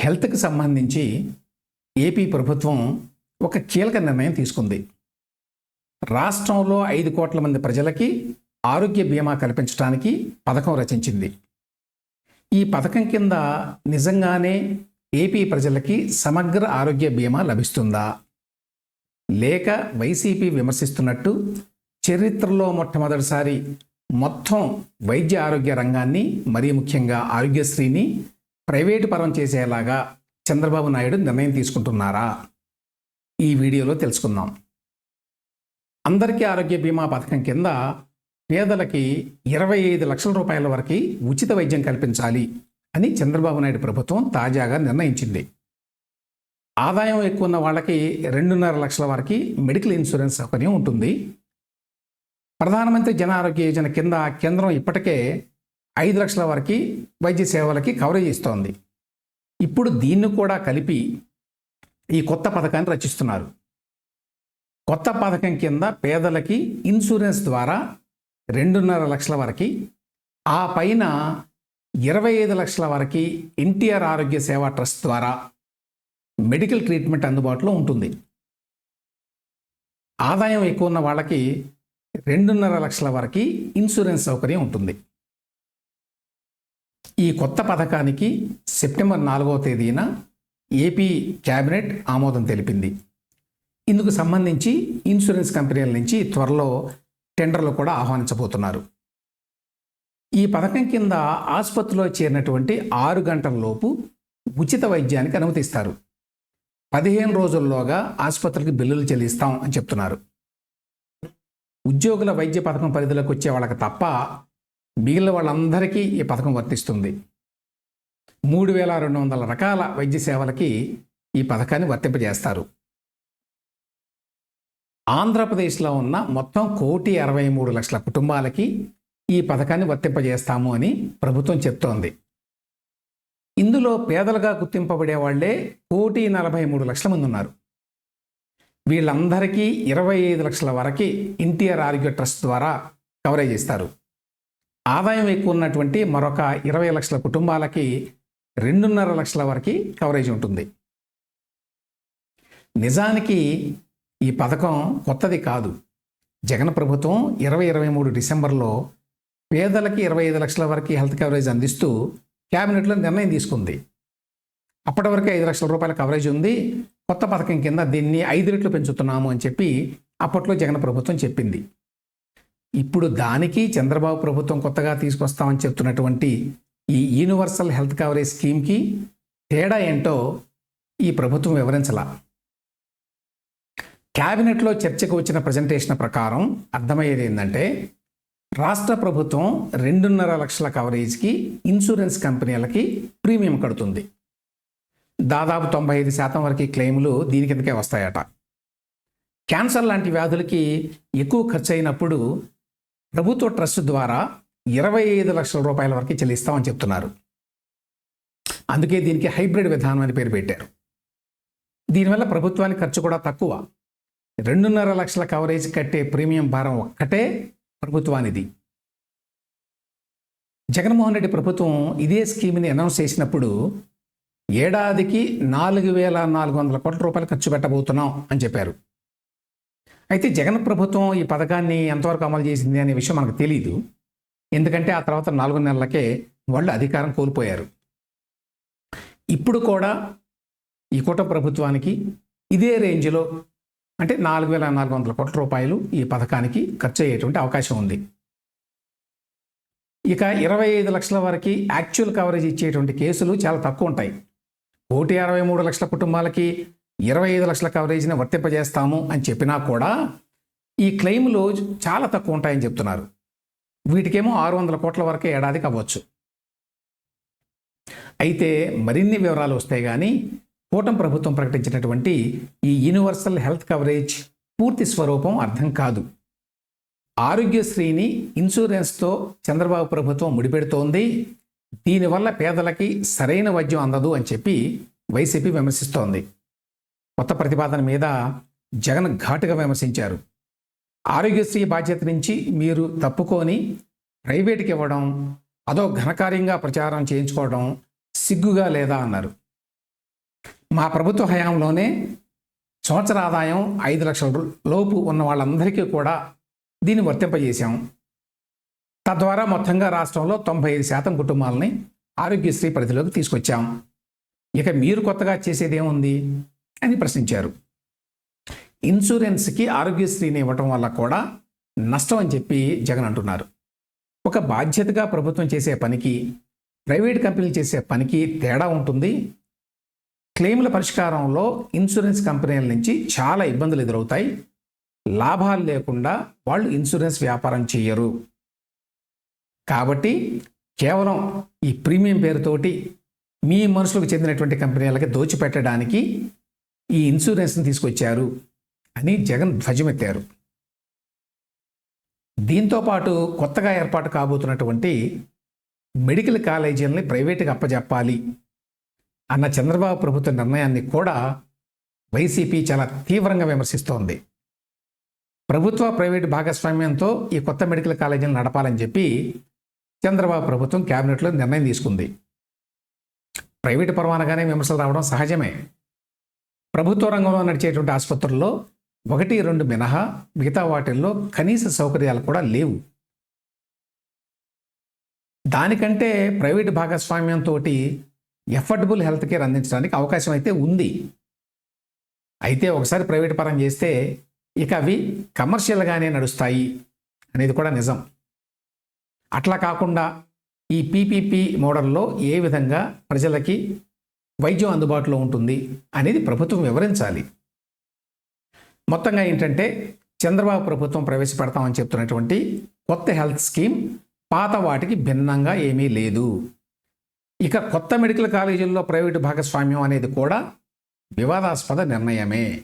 హెల్త్కి సంబంధించి ఏపీ ప్రభుత్వం ఒక కీలక నిర్ణయం తీసుకుంది. రాష్ట్రంలో ఐదు కోట్ల మంది ప్రజలకి ఆరోగ్య బీమా కల్పించడానికి పథకం రచించింది. ఈ పథకం కింద నిజంగానే ఏపీ ప్రజలకి సమగ్ర ఆరోగ్య బీమా లభిస్తుందా? లేక వైసీపీ విమర్శిస్తున్నట్టు చరిత్రలో మొట్టమొదటిసారి మొత్తం వైద్య ఆరోగ్య రంగాన్ని మరీ ముఖ్యంగా ఆరోగ్యశ్రీని ప్రైవేటు పరం చేసేలాగా చంద్రబాబు నాయుడు నిర్ణయం తీసుకుంటున్నారా? ఈ వీడియోలో తెలుసుకుందాం. అందరికీ ఆరోగ్య బీమా పథకం కింద పేదలకి ఇరవై ఐదు లక్షల రూపాయల వరకు ఉచిత వైద్యం కల్పించాలి అని చంద్రబాబు నాయుడు ప్రభుత్వం తాజాగా నిర్ణయించింది. ఆదాయం ఎక్కువ ఉన్న వాళ్ళకి రెండున్నర లక్షల వరకు మెడికల్ ఇన్సూరెన్స్ సౌకర్యం ఉంటుంది. ప్రధానమంత్రి జన ఆరోగ్య యోజన కింద కేంద్రం ఇప్పటికే ఐదు లక్షల వరకు వైద్య సేవలకి కవరేజ్ ఇస్తోంది. ఇప్పుడు దీన్ని కూడా కలిపి ఈ కొత్త పథకాన్ని రచిస్తున్నారు. కొత్త పథకం కింద పేదలకి ఇన్సూరెన్స్ ద్వారా రెండున్నర లక్షల వరకు ఆ పైన ఇరవై ఐదు లక్షల వరకు ఎన్టీఆర్ ఆరోగ్య సేవా ట్రస్ట్ ద్వారా మెడికల్ ట్రీట్మెంట్ అందుబాటులో ఉంటుంది. ఆదాయం ఎక్కువ ఉన్న వాళ్ళకి రెండున్నర లక్షల వరకు ఇన్సూరెన్స్ సౌకర్యం ఉంటుంది. ఈ కొత్త పథకానికి సెప్టెంబర్ నాలుగవ తేదీన ఏపీ క్యాబినెట్ ఆమోదం తెలిపింది. ఇందుకు సంబంధించి ఇన్సూరెన్స్ కంపెనీల నుంచి త్వరలో టెండర్లు కూడా ఆహ్వానించబోతున్నారు. ఈ పథకం కింద ఆసుపత్రిలో చేరినటువంటి ఆరు గంటలలోపు ఉచిత వైద్యానికి అనుమతిస్తారు. పదిహేను రోజుల్లోగా ఆసుపత్రికి బిల్లులు చెల్లిస్తాం అని చెప్తున్నారు. ఉద్యోగుల వైద్య పథకం పరిధిలోకి వచ్చే వాళ్ళకి తప్ప మిగిలిన వాళ్ళందరికీ ఈ పథకం వర్తిస్తుంది. మూడు వేల రెండు వందల రకాల వైద్య సేవలకి ఈ పథకాన్ని వర్తింపజేస్తారు. ఆంధ్రప్రదేశ్లో ఉన్న మొత్తం కోటి అరవై మూడు లక్షల కుటుంబాలకి ఈ పథకాన్ని వర్తింపజేస్తాము అని ప్రభుత్వం చెప్తోంది. ఇందులో పేదలుగా గుర్తింపబడే వాళ్ళే కోటి నలభై మూడు లక్షల మంది ఉన్నారు. వీళ్ళందరికీ ఇరవై ఐదు లక్షల వరకు ఎన్టీఆర్ ఆరోగ్య ట్రస్ట్ ద్వారా కవరేజ్ ఇస్తారు. ఆదాయం ఎక్కువ ఉన్నటువంటి మరొక ఇరవై లక్షల కుటుంబాలకి రెండున్నర లక్షల వరకు కవరేజ్ ఉంటుంది. నిజానికి ఈ పథకం కొత్తది కాదు. జగన్ ప్రభుత్వం ఇరవై ఇరవై మూడు డిసెంబర్లో పేదలకి ఇరవై ఐదు లక్షల వరకు హెల్త్ కవరేజ్ అందిస్తూ క్యాబినెట్లో నిర్ణయం తీసుకుంది. అప్పటి వరకు ఐదు లక్షల రూపాయల కవరేజ్ ఉంది. కొత్త పథకం కింద దీన్ని ఐదు రెట్లు పెంచుతున్నాము అని చెప్పి అప్పట్లో జగన్ ప్రభుత్వం చెప్పింది. ఇప్పుడు దానికి చంద్రబాబు ప్రభుత్వం కొత్తగా తీసుకొస్తామని చెప్తున్నటువంటి ఈ యూనివర్సల్ హెల్త్ కవరేజ్ స్కీమ్కి తేడా ఏంటో ఈ ప్రభుత్వం వివరించాల. క్యాబినెట్లో చర్చకు వచ్చిన ప్రజెంటేషన్ ప్రకారం అర్థమయ్యేది ఏంటంటే రాష్ట్ర ప్రభుత్వం రెండున్నర లక్షల కవరేజ్కి ఇన్సూరెన్స్ కంపెనీలకి ప్రీమియం కడుతుంది. దాదాపు తొంభై ఐదు శాతం వరకు క్లెయిములు దీని కిందకే వస్తాయట. క్యాన్సర్ లాంటి వ్యాధులకి ఎక్కువ ఖర్చు అయినప్పుడు ప్రభుత్వ ట్రస్ట్ ద్వారా ఇరవై ఐదు లక్షల రూపాయల వరకు చెల్లిస్తామని చెప్తున్నారు. అందుకే దీనికి హైబ్రిడ్ విధానం అని పేరు పెట్టారు. దీనివల్ల ప్రభుత్వానికి ఖర్చు కూడా తక్కువ. రెండున్నర లక్షల కవరేజ్ కట్టే ప్రీమియం భారం ఒక్కటే ప్రభుత్వానిది. జగన్మోహన్ రెడ్డి ప్రభుత్వం ఇదే స్కీమ్ని అనౌన్స్ చేసినప్పుడు ఏడాదికి నాలుగు వేల నాలుగు వందల కోట్ల రూపాయలు ఖర్చు పెట్టబోతున్నాం అని చెప్పారు. అయితే జగన్ ప్రభుత్వం ఈ పథకాన్ని ఎంతవరకు అమలు చేసింది అనే విషయం మనకు తెలియదు ఎందుకంటే ఆ తర్వాత నాలుగు నెలలకే వాళ్ళు అధికారం కోల్పోయారు. ఇప్పుడు కూడా ఈ కూట ప్రభుత్వానికి ఇదే రేంజ్లో అంటే నాలుగు వేల నాలుగు వందల కోట్ల రూపాయలు ఈ పథకానికి ఖర్చు అయ్యేటువంటి అవకాశం ఉంది. ఇక ఇరవై ఐదు లక్షల వరకు యాక్చువల్ కవరేజ్ ఇచ్చేటువంటి కేసులు చాలా తక్కువ ఉంటాయి. కోటి అరవై మూడు లక్షల కుటుంబాలకి ఇరవై ఐదు లక్షల కవరేజ్ని వర్తింపజేస్తాము అని చెప్పినా కూడా ఈ క్లెయిములు చాలా తక్కువ ఉంటాయని చెప్తున్నారు. వీటికేమో ఆరు వందల కోట్ల వరకే ఏడాదికి అవ్వచ్చు. అయితే మరిన్ని వివరాలు వస్తాయి కానీ కూటమి ప్రభుత్వం ప్రకటించినటువంటి ఈ యూనివర్సల్ హెల్త్ కవరేజ్ పూర్తి స్వరూపం అర్థం కాదు. ఆరోగ్యశ్రీని ఇన్సూరెన్స్తో చంద్రబాబు ప్రభుత్వం ముడిపెడుతోంది. దీనివల్ల పేదలకి సరైన వైద్యం అందదు అని చెప్పి వైసీపీ విమర్శిస్తోంది. కొత్త ప్రతిపాదన మీద జగన్ ఘాటుగా విమర్శించారు. ఆరోగ్యశ్రీ బాధ్యత నుంచి మీరు తప్పుకొని ప్రైవేట్కి ఇవ్వడం అదో ఘనకార్యంగా ప్రచారం చేయించుకోవడం సిగ్గుగా లేదా అన్నారు. మా ప్రభుత్వ హయాంలోనే సంవత్సర ఆదాయం ఐదు లక్షల లోపు ఉన్న వాళ్ళందరికీ కూడా దీన్ని వర్తింపజేశాం. తద్వారా మొత్తంగా రాష్ట్రంలో తొంభై ఐదు శాతం కుటుంబాలని ఆరోగ్యశ్రీ పరిధిలోకి తీసుకొచ్చాం. ఇక మీరు కొత్తగా చేసేది ఏముంది అని ప్రశ్నించారు. ఇన్సూరెన్స్కి ఆరోగ్యశ్రీని ఇవ్వటం వల్ల కూడా నష్టం అని చెప్పి జగన్ అంటున్నారు. ఒక బాధ్యతగా ప్రభుత్వం చేసే పనికి ప్రైవేట్ కంపెనీలు చేసే పనికి తేడా ఉంటుంది. క్లెయిమ్ల పరిష్కారంలో ఇన్సూరెన్స్ కంపెనీల నుంచి చాలా ఇబ్బందులు ఎదురవుతాయి. లాభాలు లేకుండా వాళ్ళు ఇన్సూరెన్స్ వ్యాపారం చేయరు కాబట్టి కేవలం ఈ ప్రీమియం పేరుతోటి మీ మనుషులకు చెందినటువంటి కంపెనీలకి దోచిపెట్టడానికి ఈ ఇన్సూరెన్స్ని తీసుకొచ్చారు అని జగన్ ధ్వజమెత్తారు. దీంతో పాటు కొత్తగా ఏర్పాటు కాబోతున్నటువంటి మెడికల్ కాలేజీలని ప్రైవేటుగా అప్పజెప్పాలి అన్న చంద్రబాబు ప్రభుత్వ నిర్ణయాన్ని కూడా వైసీపీ చాలా తీవ్రంగా విమర్శిస్తోంది. ప్రభుత్వ ప్రైవేటు భాగస్వామ్యంతో ఈ కొత్త మెడికల్ కాలేజీలను నడపాలని చెప్పి చంద్రబాబు ప్రభుత్వం క్యాబినెట్లో నిర్ణయం తీసుకుంది. ప్రైవేటు పరమానగానే విమర్శలు రావడం సహజమే. ప్రభుత్వ రంగంలో నడిచేటువంటి ఆసుపత్రుల్లో ఒకటి రెండు మినహా మిగతా వాటిల్లో కనీస సౌకర్యాలు కూడా లేవు. దానికంటే ప్రైవేటు భాగస్వామ్యంతో ఎఫర్డబుల్ హెల్త్ కేర్ అందించడానికి అవకాశం అయితే ఉంది. అయితే ఒకసారి ప్రైవేట్ పరం చేస్తే ఇక అవి కమర్షియల్గానే నడుస్తాయి అనేది కూడా నిజం. అట్లా కాకుండా ఈ పీపీపీ మోడల్లో ఏ విధంగా ప్రజలకి వైద్యం అందుబాటులో ఉంటుంది అనేది ప్రభుత్వం వివరించాలి. మొత్తంగా ఏంటంటే చంద్రబాబు ప్రభుత్వం ప్రవేశపెడతామని చెప్తున్నటువంటి కొత్త హెల్త్ స్కీమ్ పాత వాటికి భిన్నంగా ఏమీ లేదు. ఇక కొత్త మెడికల్ కాలేజీల్లో ప్రైవేటు భాగస్వామ్యం అనేది కూడా వివాదాస్పద నిర్ణయమే.